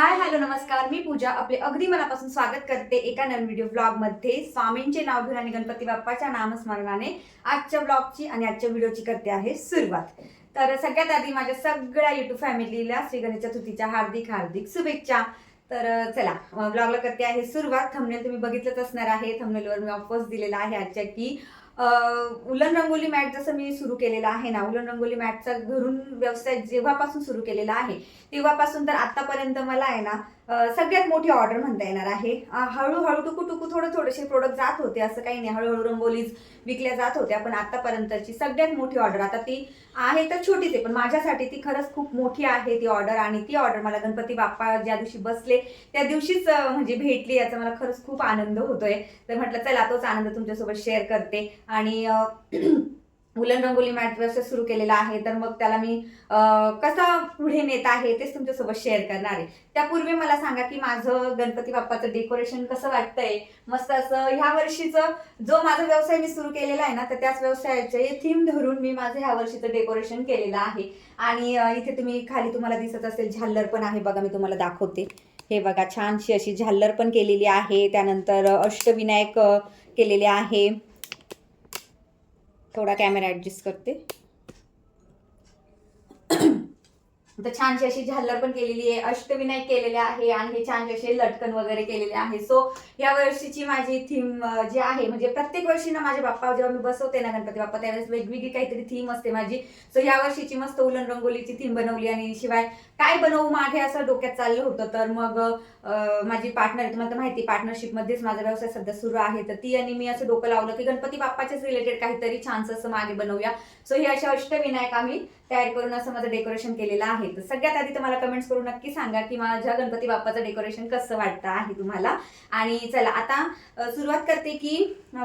Hi hello नमस्कार. मी पूजा. आपले अगदी मनापासून स्वागत करते एका नवीन व्हिडिओ ब्लॉगमध्ये. स्वामींचे नाव घेऊन आणि गणपती बाप्पाच्या नामस्मरणाने आजच्या ब्लॉगची आणि आजच्या व्हिडिओची करते आहे सुरुवात. तर सगळ्यात आधी माझ्या सगळ्या युट्यूब फॅमिलीला श्री गणेश चतुर्थीच्या हार्दिक हार्दिक शुभेच्छा. तर चला ब्लॉगला करते आहे सुरुवात. थमनेल तुम्ही बघितलंच असणार आहे. थमनेलवर मी ऑफर्स दिलेला आहे आजच्या की उलन रंगोली मॅट जसं मी सुरू केलेला आहे ना उलन रंगोली मॅटचा घरून व्यवसाय जेव्हापासून सुरू केलेला आहे तेव्हापासून तर आतापर्यंत मला आहे ना सगळ्यात मोठी ऑर्डर म्हणता येणार आहे. हळूहळू टुकू टुकू थोडं थोडेसे प्रोडक्ट जात होते असं काही नाही. हळूहळू रंगोलीज विकल्या जात होत्या पण आतापर्यंतची सगळ्यात मोठी ऑर्डर आता ती आहे तर छोटीच आहे पण माझ्यासाठी ती खरंच खूप मोठी आहे ती ऑर्डर आणि ती ऑर्डर मला गणपती बाप्पा ज्या दिवशी बसले त्या दिवशीच म्हणजे भेटली याचा मला खरंच खूप आनंद होतोय. तर म्हटलं चला तोच आनंद तुमच्यासोबत शेअर करते आणि उलन रंगोली मॅट व्यवसाय सुरू केलेला आहे तर मग त्याला मी कसा पुढे नेत आहे तेच तुमच्यासोबत शेअर करणार आहे. त्यापूर्वी मला सांगा की माझं गणपती बाप्पाचं डेकोरेशन कसं वाटतंय? मस्त असं ह्या वर्षीचं जो माझा व्यवसाय मी सुरू केलेला आहे ना तर त्याच व्यवसायाचे थीम धरून मी माझं ह्या वर्षीचं डेकोरेशन केलेलं आहे. आणि इथे तुम्ही खाली तुम्हाला दिसत असेल झाल्लर पण आहे बघा मी तुम्हाला दाखवते. हे बघा छानशी अशी झाल्लर पण केलेली आहे. त्यानंतर अष्टविनायक केलेले आहे. थोडा कॅमेरा ॲडजस्ट करते. तर छानशी अशी झाल्लर पण केलेली आहे. अष्टविनायक केलेले आहे आणि हे छानसे असे लटकन वगैरे केलेले आहे. सो या वर्षीची माझी थीम जी आहे म्हणजे प्रत्येक वर्षी ना माझ्या बाप्पा जेव्हा मी बसवते ना गणपती बाप्पा त्यावेळेस वेगवेगळी काहीतरी थीम असते माझी. सो या वर्षीची मस्त उलन रंगोलीची थीम बनवली आणि शिवाय काय बनवू मागे असं डोक्यात चाललं होतं तर मग माझी पार्टनर तुम्हाला माहिती पार्टनरशिपमध्येच माझा व्यवसाय सध्या सुरू आहे. तर ती आणि मी असं डोकं लावलं की गणपती बाप्पाच्याच रिलेटेड काहीतरी छानसं असं मागे बनवूया. सो हे अशा अष्टविनायक आम्ही तयार करून असं माझं डेकोरेशन केलेलं आहे. तर सगळ्यात आधी तुम्हाला कमेंट्स करून नक्की सांगा की माझ्या गणपती बाप्पाचं डेकोरेशन कसं वाटतं आहे तुम्हाला? आणि चला आता सुरुवात करते की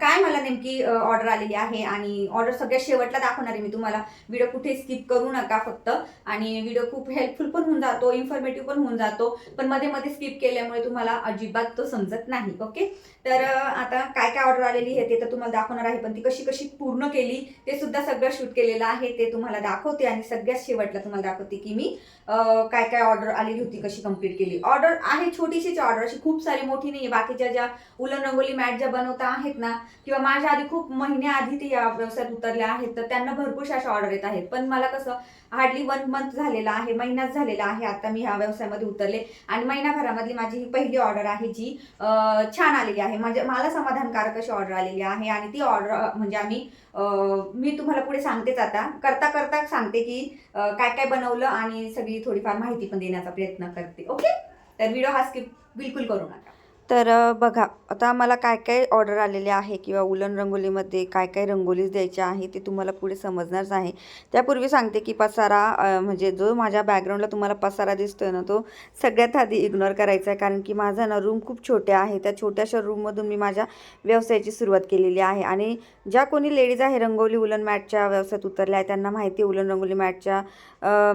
काय मला नेमकी ऑर्डर आलेली आहे? आणि ऑर्डर सगळ्यात शेवटला दाखवणार आहे मी तुम्हाला. व्हिडिओ कुठे स्किप करू नका फक्त. आणि व्हिडिओ खूप हेल्पफुल पण होऊन जातो इन्फॉर्मेटिव्ह पण होऊन जातो. पण मध्ये मध्ये स्किप केल्यामुळे तुम्हाला अजिबात तो समजत नाही ओके तर आता काय काय ऑर्डर आलेली आहे ते तर तुम्हाला दाखवणार आहे. पण ती कशी कशी पूर्ण केली ते सुद्धा सगळं शूट केलेलं आहे ते तुम्हाला दाखवते. आणि सगळ्यात शेवटला तुम्हाला दाखवते की मी काय काय ऑर्डर आलेली होती कशी कंप्लीट केली. ऑर्डर आहे छोटीशीच ऑर्डर अशी खूप सारी मोठी नाही बाकीच्या ज्या उलन रंगोली मॅट ज्या बनवता आहेत ना किंवा माझ्या आधी खूप महिन्याआधी ते या व्यवसायात उतरल्या आहेत तर त्यांना भरपूरशा अशा ऑर्डर येत आहेत. पण मला कसं हार्डली वन मंथ झालेला आहे महिनाच झालेला आहे आता मी ह्या व्यवसायामध्ये उतरले. आणि महिनाभरामधली माझी ही पहिली ऑर्डर आहे जी छान आलेली आहे. म्हणजे मला समाधानकारक अशी ऑर्डर आलेली आहे आणि ती ऑर्डर म्हणजे आम्ही मी तुम्हाला पुढे सांगतेच आता. करता करता सांगते की काय काय बनवलं आणि सगळी थोडीफार माहिती पण देण्याचा प्रयत्न करते. ओके? तर व्हिडिओ हा स्किप बिलकुल करू नका. तर बघा आता मला काय काय ऑर्डर आलेले आहे किंवा उलन रंगोलीमध्ये काय काय रंगोलीज द्यायच्या आहे ते तुम्हाला पुढे समजणारच आहे. त्यापूर्वी सांगते की पसारा म्हणजे जो माझ्या बॅकग्राऊंडला तुम्हाला पसारा दिसतोय ना तो सगळ्यात आधी इग्नोर करायचा आहे. कारण की माझा ना रूम खूप छोट्या आहे. त्या छोट्याशा रूममधून मी माझ्या व्यवसायाची सुरुवात केलेली आहे. आणि ज्या कोणी लेडीज आहे रंगोली उलन मॅटच्या व्यवसायात उतरल्या आहे त्यांना माहिती आहे उलन रंगोली मॅटच्या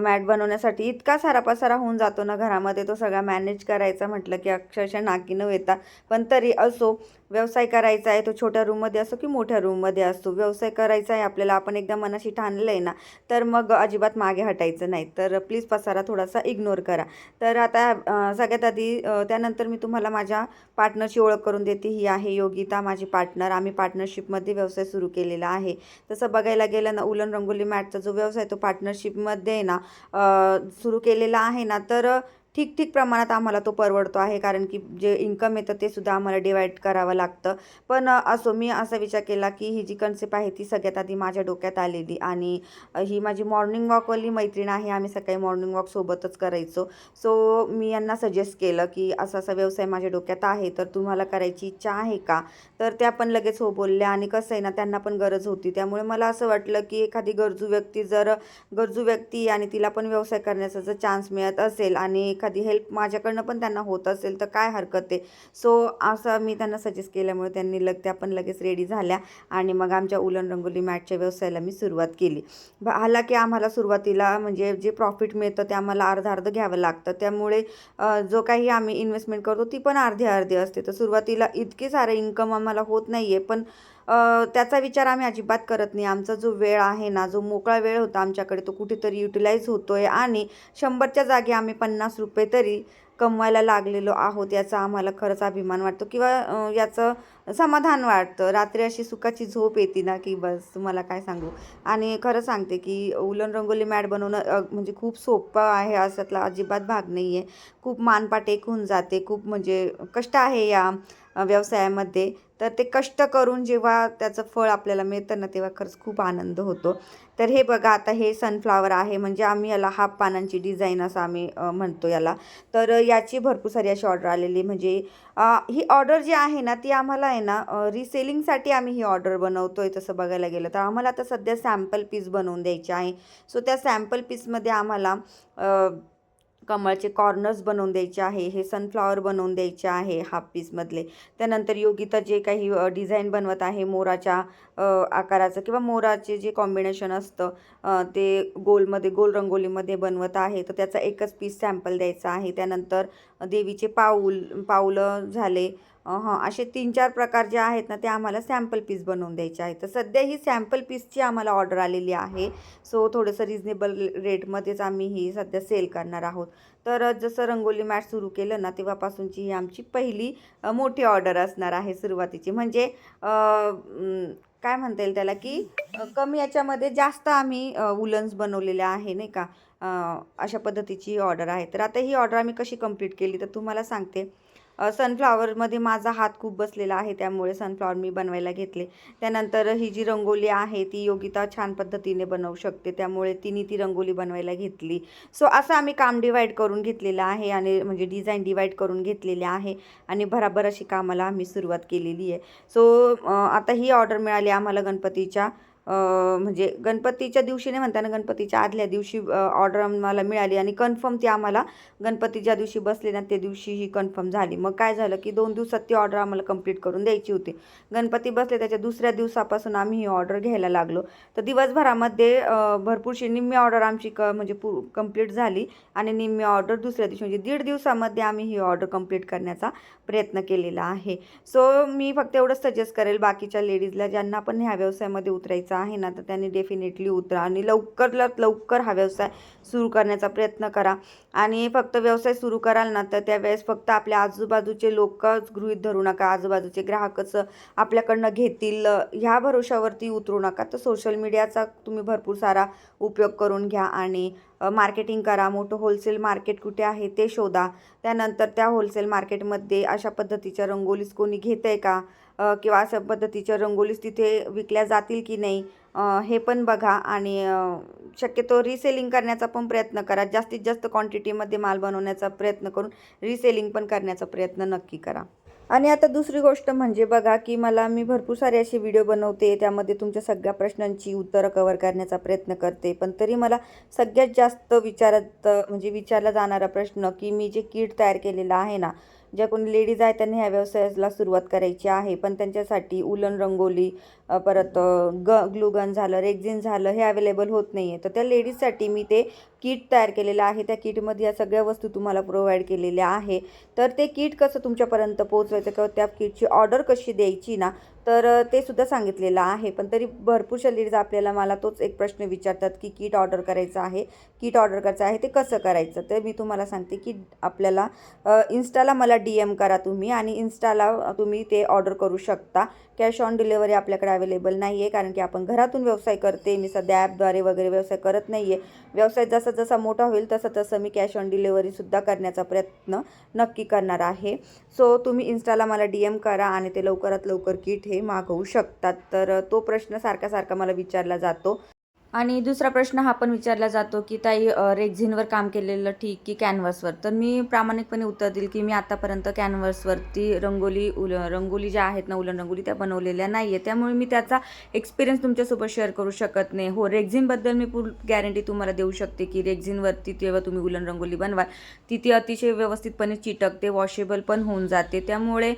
मॅट बनवण्यासाठी इतका सारा पसारा होऊन जातो ना घरामध्ये तो सगळा मॅनेज करायचा म्हटलं की अक्षरशः नाकीनं न पण तरी असो व्यवसाय करायचा आहे तो छोट्या रूममध्ये असो की मोठ्या रूममध्ये असतो व्यवसाय करायचा आहे आपल्याला आपण एकदा मनाशी ठाणलं आहे ना तर मग अजिबात मागे हटायचं नाही. तर प्लीज पसारा थोडासा इग्नोर करा. तर आता सगळ्यात आधी त्यानंतर मी तुम्हाला माझ्या पार्टनरची ओळख करून देते. ही आहे योगिता माझी पार्टनर आम्ही पार्टनरशिपमध्ये व्यवसाय सुरू केलेला आहे. तसं बघायला गेलं ना उलन रंगोली मॅटचा जो व्यवसाय तो पार्टनरशिपमध्ये आहे ना सुरू केलेला आहे ना तर ठीक ठीक प्रमाणात आम्हाला तो परवडतो आहे कारण की जे इन्कम येतं ते सुद्धा आम्हाला डिवाईड करावं लागतं. पण असो मी असा विचार केला की ही जी कन्सेप्ट आहे ती सगळ्यात आधी माझ्या डोक्यात आलेली आणि ही माझी मॉर्निंग वॉकवाली मैत्रीण आहे आम्ही सकाळी मॉर्निंग वॉक सोबतच करायचो. सो मी यांना सजेस्ट केलं की असा असा व्यवसाय माझ्या डोक्यात आहे तर तुम्हाला करायची इच्छा आहे का? तर त्या पण लगेच हो बोलल्या आणि कसं आहे ना त्यांना पण गरज होती. त्यामुळे मला असं वाटलं की एखादी गरजू व्यक्ती जर गरजू व्यक्ती आणि तिला पण व्यवसाय करण्याचा जर चान्स मिळत असेल आणि एखादी हेल्प माझ्याकडनं पण त्यांना होत असेल तर काय हरकत आहे? सो असं मी त्यांना सजेस्ट केल्यामुळे त्यांनी लग त्या पण लगेच रेडी झाल्या आणि मग आमच्या उलन रंगोली मॅटच्या व्यवसायाला मी सुरुवात केली. ब- हालाकी आम्हाला सुरुवातीला म्हणजे जे प्रॉफिट मिळतं ते आम्हाला अर्ध अर्ध घ्यावं लागतं. त्यामुळे जो काही आम्ही इन्व्हेस्टमेंट करतो ती पण अर्धी अर्धी असते. तर सुरुवातीला इतके सारे इन्कम आम्हाला होत नाही आहे पण त्याचा विचार आम्ही अजिबात करत नाही. आमचा जो वेळ आहे ना जो मोकळा वेळ होता आमच्याकडे तो कुठेतरी युटिलाइज होतो आहे आणि शंभरच्या जागी आम्ही पन्नास रुपये तरी कमवायला लागलेलो आहोत याचा आम्हाला खरंच अभिमान वाटतो किंवा याचं समाधान वाटतं. रात्री अशी सुखाची झोप येते ना की बस तुम्हाला काय सांगू? आणि खरं सांगते की उलन रंगोली मॅट बनवणं म्हणजे खूप सोपं आहे. अशातला अजिबात भाग नाही आहे. खूप मानपाट एक होऊन जाते. खूप म्हणजे कष्ट आहे या व्यवसायामध्ये. तर ते कष्ट करून जेव्हा त्याचं फळ आपल्याला मिळतं ना तेव्हा खरंच खूप आनंद होतो. तर हे बघा आता हे सनफ्लावर आहे. म्हणजे आम्ही याला हाफ पानांची डिझाईन असं आम्ही म्हणतो याला. तर याची भरपूर सारी अशी ऑर्डर आलेली म्हणजे ही ऑर्डर जी आहे ना ती आम्हाला आहे ना रिसेलिंगसाठी आम्ही ही ऑर्डर बनवतो आहे तसं बघायला गेलं तर आम्हाला आता सध्या सॅम्पल पीस बनवून द्यायचे आहे. सो त्या सॅम्पल पीसमध्ये आम्हाला कमळचे कॉर्नर्स बनवून द्यायचे आहे हे सनफ्लॉवर बनवून द्यायचे आहे हाफ पीसमधले त्यानंतर योगिता जे काही डिझाईन बनवत आहे मोराच्या आकाराचं किंवा मोराचे जे कॉम्बिनेशन असतं ते गोलमध्ये गोल रंगोलीमध्ये बनवत आहे तर त्याचा एकच पीस सॅम्पल द्यायचा आहे. त्यानंतर देवीचे पाऊल पाऊलं झाले हां असे तीन चार प्रकार जे आहेत ना ते आम्हाला सॅम्पल पीस बनवून द्यायचे आहेत. तर सध्या ही सॅम्पल पीसची आम्हाला ऑर्डर आलेली आहे. सो थोडंसं रिजनेबल रेटमध्येच आम्ही ही सध्या सेल करणार आहोत. तर जसं रंगोली मॅट सुरू केलं ना तेव्हापासूनची ही आमची पहिली मोठी ऑर्डर असणार आहे सुरुवातीची. म्हणजे काय म्हणता येईल त्याला की कमी याच्यामध्ये जास्त आम्ही वुलन्स बनवलेल्या आहे नाही का? अशा पद्धतीची ऑर्डर आहे. तर आता ही ऑर्डर आम्ही कशी कंप्लीट केली? तर तुम्हाला सांगते. सनफ्लॉवरमध्ये माझा हात खूप बसलेला आहे त्यामुळे सनफ्लॉवर मी बनवायला घेतले. त्यानंतर ही जी रंगोली आहे ती योगिता छान पद्धतीने बनवू शकते त्यामुळे तिने ती रंगोली बनवायला घेतली. सो असं आम्ही काम डिवाईड करून घेतलेलं आहे आणि म्हणजे डिझाईन डिवाईड करून घेतलेले आहे आणि भराभर अशी कामाला आम्ही सुरुवात केलेली आहे. सो आता ही ऑर्डर मिळाली आम्हाला गणपतीच्या. म्हणजे गणपतीच्या दिवशी नाही म्हणताना गणपतीच्या आदल्या दिवशी ऑर्डर आम्हाला मिळाली आणि कन्फर्म ती आम्हाला गणपतीच्या दिवशी बसले ना त्या दिवशी ही कन्फर्म झाली. मग काय झालं की दोन दिवसात ती ऑर्डर आम्हाला कंप्लीट करून द्यायची होती. गणपती बसले त्याच्या दुसऱ्या दिवसापासून आम्ही ही ऑर्डर घ्यायला लागलो. तर दिवसभरामध्ये भरपूरशी निम्मी ऑर्डर आमची क म्हणजे पू कंप्लीट झाली आणि निम्मी ऑर्डर दुसऱ्या दिवशी म्हणजे दीड दिवसामध्ये आम्ही ही ऑर्डर कंप्लीट करण्याचा प्रयत्न केलेला आहे. सो मी फक्त एवढंच सजेस्ट करेल बाकीच्या लेडीजला ज्यांना पण ह्या व्यवसायामध्ये उतरायचं आहे ना तर त्यांनी डेफिनेटली उतरा आणि लवकरात लवकर हा व्यवसाय सुरू करण्याचा प्रयत्न करा. आणि फक्त व्यवसाय सुरू कराल ना तर त्यावेळेस फक्त आपल्या आजूबाजूचे लोकच गृहीत धरू नका आजूबाजूचे ग्राहकच आपल्याकडनं घेतील ह्या भरोशावरती उतरू नका. तर सोशल मीडियाचा तुम्ही भरपूर सारा उपयोग करून घ्या आणि मार्केटिंग करा मोठं होलसेल मार्केट कुठे आहे ते शोधा. त्यानंतर त्या होलसेल मार्केटमध्ये अशा पद्धतीच्या रंगोलीस कोणी घेत आहे का किंवा अशा पद्धतीच्या रंगोलीस तिथे विकल्या जातील की नाही? हे पण बघा आणि शक्यतो रिसेलिंग करण्याचा पण प्रयत्न करा. जास्तीत जास्त क्वांटिटीमध्ये माल बनवण्याचा प्रयत्न करून रिसेलिंग पण करण्याचा प्रयत्न नक्की करा. आणि आता दुसरी गोष्ट म्हणजे बघा की मला मी भरपूर सारे असे व्हिडिओ बनवते त्यामध्ये तुमच्या सगळ्या प्रश्नांची उत्तरं कवर करण्याचा प्रयत्न करते. पण तरी मला सगळ्यात जास्त विचारत म्हणजे विचारला जाणारा प्रश्न की मी जे किट तयार केलेलं आहे ना ज्या कोणी लेडीज आहेत त्यांनी ह्या व्यवसायाला सुरुवात करायची आहे. पण त्यांच्यासाठी उलन रंगोली परत ग ग्लुगन झालं रेक्झिन झालं हे अवेलेबल होत नाही आहे तर त्या लेडीजसाठी मी ते किट तयार केलेलं आहे. त्या किटमध्ये या सगळ्या वस्तू तुम्हाला प्रोव्हाइड केलेल्या आहे. तर ते किट कसं तुमच्यापर्यंत पोहोचवायचं किंवा त्या किटची ऑर्डर कशी द्यायची ना तर ते सुद्धा सांगितलेलं आहे. पण तरी भरपूरशा लेडीज आपल्याला मला तोच एक प्रश्न विचारतात की किट ऑर्डर करायचं आहे किट ऑर्डर करायचं आहे ते कसं करायचं? तर मी तुम्हाला सांगते की आपल्याला इन्स्टाला मला डी एम करा तुम्ही आणि इन्स्टाला तुम्ही ते ऑर्डर करू शकता. कॅश ऑन डिलेवरी आपल्याकडे अवेलेबल नाही आहे कारण की आपण घरातून व्यवसाय करते. मी सध्या ॲपद्वारे वगैरे व्यवसाय करत नाही आहे व्यवसाय जसा जसा मोठा होईल तसं तसं मी कॅश ऑन डिलेवरीसुद्धा करण्याचा प्रयत्न नक्की करणार आहे. सो तुम्ही इन्स्टाला मला डी एम करा आणि ते लवकरात लवकर किट हे मागवू शकतात. तर तो प्रश्न सारखा सारखा मला विचारला जातो. आणि दुसरा प्रश्न हा पण विचारला जातो की ताई रेक्झिनवर काम केलेलं ठीक की कॅनव्हसवर? तर मी प्रामाणिकपणे उत्तर देईल की मी आतापर्यंत कॅनव्हसवरती रंगोली उल रंगोली ज्या आहेत ना उलन रंगोली त्या बनवलेल्या नाही आहे त्यामुळे मी त्याचा एक्सपिरियन्स तुमच्यासोबत शेअर करू शकत नाही. हो रेक्झिनबद्दल मी फुल गॅरंटी तुम्हाला देऊ शकते की रेक्झिनवरती जेव्हा तुम्ही उलन रंगोली बनवाल ती ती अतिशय व्यवस्थितपणे चिटकते वॉशेबल पण होऊन जाते. त्यामुळे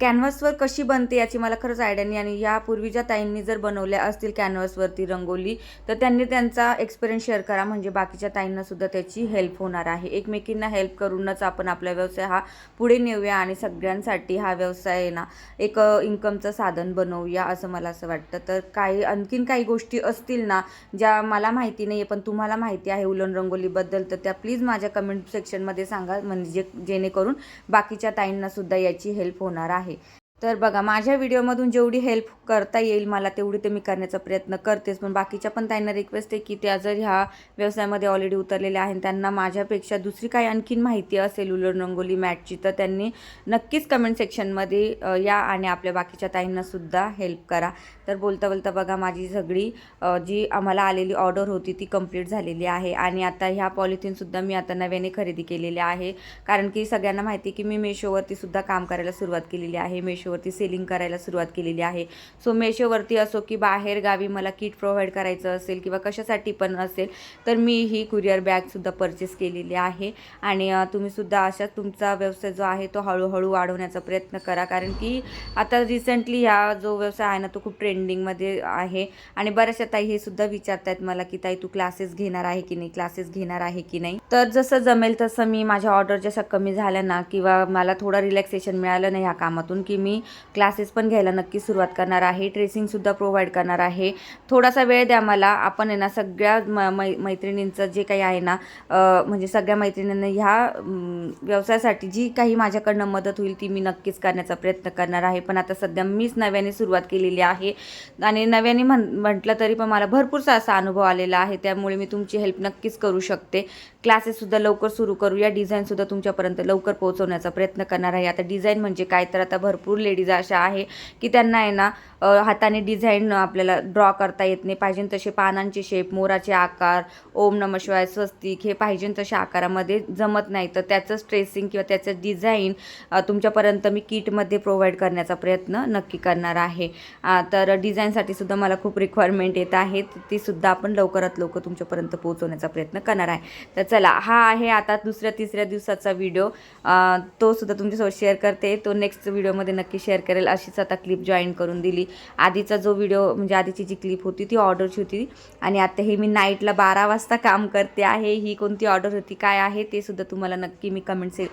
कॅनव्हसवर कशी बनते याची मला खरंच आयडिया नाही आणि यापूर्वी ज्या ताईंनी जर बनवल्या असतील कॅनव्हसवरती रंग रंगोली. तर त्यांनी त्यांचा एक्सपिरियन्स शेअर करा. म्हणजे बाकीच्या ताईंना सुद्धा त्याची हेल्प होणार आहे. एकमेकींना हेल्प करूनच आपण आपला व्यवसाय हा पुढे नेऊया आणि सगळ्यांसाठी हा व्यवसाय आहे ना एक इन्कमचं साधन बनवूया असं मला असं वाटतं. तर काही आणखीन काही गोष्टी असतील ना ज्या मला माहिती नाही आहे पण तुम्हाला माहिती आहे उलन रंगोलीबद्दल तर त्या प्लीज माझ्या कमेंट सेक्शनमध्ये सांगा. म्हणजे जेणेकरून बाकीच्या ताईंनासुद्धा याची हेल्प होणार आहे. तर बघा माझ्या व्हिडिओमधून जेवढी हेल्प करता येईल मला तेवढी ते मी करण्याचा प्रयत्न करतेच. पण बाकीच्या पण त्यांना रिक्वेस्ट आहे की त्या जर ह्या व्यवसायामध्ये ऑलरेडी उतरलेल्या आहेत त्यांना माझ्यापेक्षा दुसरी काही आणखीन माहिती असेल उलट रंगोली मॅटची तर त्यांनी नक्कीच कमेंट सेक्शनमध्ये या आणि आपल्या बाकीच्या ताईंनासुद्धा हेल्प करा. तर बोलता बोलता बघा माझी सगळी जी आम्हाला आलेली ऑर्डर होती ती कंप्लीट झालेली आहे. आणि आता ह्या पॉलिथिनसुद्धा मी आता नव्याने खरेदी केलेल्या आहे. कारण की सगळ्यांना माहिती आहे की मी मेशोवरती सुद्धा काम करायला सुरुवात केलेली आहे. मेशोवरती सेलिंग करायला सुरुवात केलेली आहे. सो मेशोवरती असो की बाहेर गावी मला किट प्रोव्हाइड करायचं असेल किंवा कशासाठी पण असेल तर मी ही कुरिअर बॅगसुद्धा परचेस केलेली आहे. आणि तुम्हीसुद्धा अशा तुमचा व्यवसाय जो आहे तो हळूहळू वाढवण्याचा प्रयत्न करा. कारण की आता रिसेंटली हा जो व्यवसाय आहे ना तो खूप ट्रेंडिंगमध्ये आहे. आणि बऱ्याचशा ताई हे सुद्धा विचारतायत मला की ताई तू क्लासेस घेणार आहे की नाही? क्लासेस घेणार आहे की नाही? तर जसं जमेल तसं मी माझ्या ऑर्डर जशा कमी झाल्या ना किंवा मला थोडं रिलॅक्सेशन मिळालं नाही ह्या कामातून की मी क्लासेस पण घ्यायला नक्की सुरुवात करणार आहे. ट्रेसिंगसुद्धा प्रोव्हाइड करणार आहे. थोडासा वेळ द्या मला. आपण आहे ना सगळ्या म मै मैत्रिणींचं जे काही आहे ना म्हणजे सगळ्या मैत्रिणींना ह्या व्यवसायासाठी जी काही माझ्याकडनं मदत होईल ती मी नक्कीच करण्याचा प्रयत्न करणार आहे. पण आता सध्या मीच नव्याने सुरुवात केलेली आहे. आणि नव्याने म्हण म्हटलं तरी पण मला भरपूरसा असा अनुभव आलेला आहे. त्यामुळे मी तुमची हेल्प नक्कीच करू शकते. क्लासेससुद्धा लवकर सुरू करू. या डिझाईनसुद्धा तुमच्यापर्यंत लवकर पोहोचवण्याचा प्रयत्न करणार आहे. आता डिझाईन म्हणजे काय? तर आता भरपूर लेडीज अशा आहे की त्यांना आहे ना हाताने डिझाईन आपल्याला ड्रॉ करता येत नाही. पाहिजे तसे पानांचे शेप मोराचे आकार ओम नमशिवाय स्वस्तिक हे पाहिजे तशा आकारामध्ये जमत नाही. तर त्याचं स्ट्रेसिंग किंवा त्याचं डिझाईन तुमच्यापर्यंत मी किटमध्ये प्रोव्हाइड करण्याचा प्रयत्न नक्की करणार आहे. तर डिझाईनसाठी सुद्धा मला खूप रिक्वायरमेंट येत आहेत ती सुद्धा आपण लवकरात लवकर तुमच्यापर्यंत पोहोचवण्याचा प्रयत्न करणार आहे. तर चला हा आहे आता दुसऱ्या तिसऱ्या दिवसाचा व्हिडिओ तो सुद्धा तुमच्यासोबत शेअर करते. तो नेक्स्ट व्हिडिओमध्ये नक्की शेअर करेल. अशीच आता क्लिप जॉईन करून दिली. आधीचा जो व्हिडिओ म्हणजे आधीची जी क्लिप होती ती ऑर्डरची होती. आणि आता हे मी नाईटला बारा वाजता काम करते आहे. ही कोणती ऑर्डर होती काय आहे ते सुद्धा तुम्हाला नक्की मी कमेंट से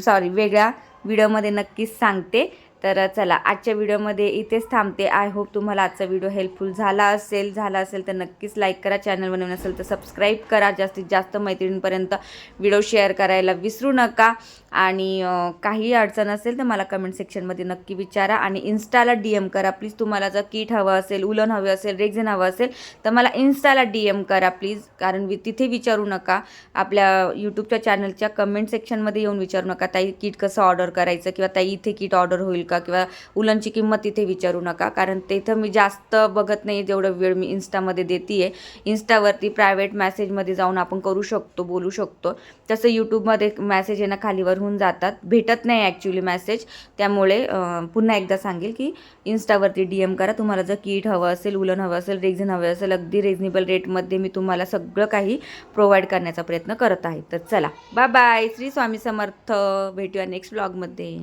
सॉरी वेगळ्या व्हिडिओमध्ये नक्कीच सांगते. तर चला आजच्या व्हिडिओमध्ये इथेच थांबते. आय होप तुम्हाला आजचा व्हिडिओ हेल्पफुल झाला असेल झाला असेल तर नक्कीच लाईक करा. चॅनल बनवून असेल तर सबस्क्राईब करा. जास्तीत जास्त मैत्रिणींपर्यंत व्हिडिओ शेअर करायला विसरू नका. आणि काही अडचण असेल तर मला कमेंट सेक्शनमध्ये नक्की विचारा. आणि इन्स्टाला डी एम करा. प्लीज तुम्हाला जर किट हवं असेल उलन हवं असेल रेक्झिन हवं असेल तर मला इन्स्टाला डी एम करा प्लीज कारण वि तिथे विचारू नका. आपल्या यूट्यूबच्या चॅनलच्या कमेंट सेक्शनमध्ये येऊन विचारू नका ताई किट कसं ऑर्डर करायचं? किंवा ताई इथे किट ऑर्डर होईल का किंवा उलनची किंमत तिथे विचारू नका. कारण तिथं मी जास्त बघत नाही जेवढं वेळ मी इन्स्टामध्ये देते आहे इन्स्टावरती प्रायव्हेट मेसेजमध्ये जाऊन आपण करू शकतो बोलू शकतो. तसं यूट्यूबमध्ये मेसेज येणं खालीवर होऊन जातात. भेटत नाही ॲक्च्युली मेसेज त्यामुळे पुन्हा एकदा सांगेल की इन्स्टावरती डी एम करा. तुम्हाला जर किट हवं असेल उलन हवं असेल रेझिन हवं असेल अगदी रिजनेबल रेटमध्ये मी तुम्हाला सगळं काही प्रोव्हाइड करण्याचा प्रयत्न करत आहे. तर चला. Bye bye Shri Swami Samarth. भेटूया नेक्स्ट ब्लॉगमध्ये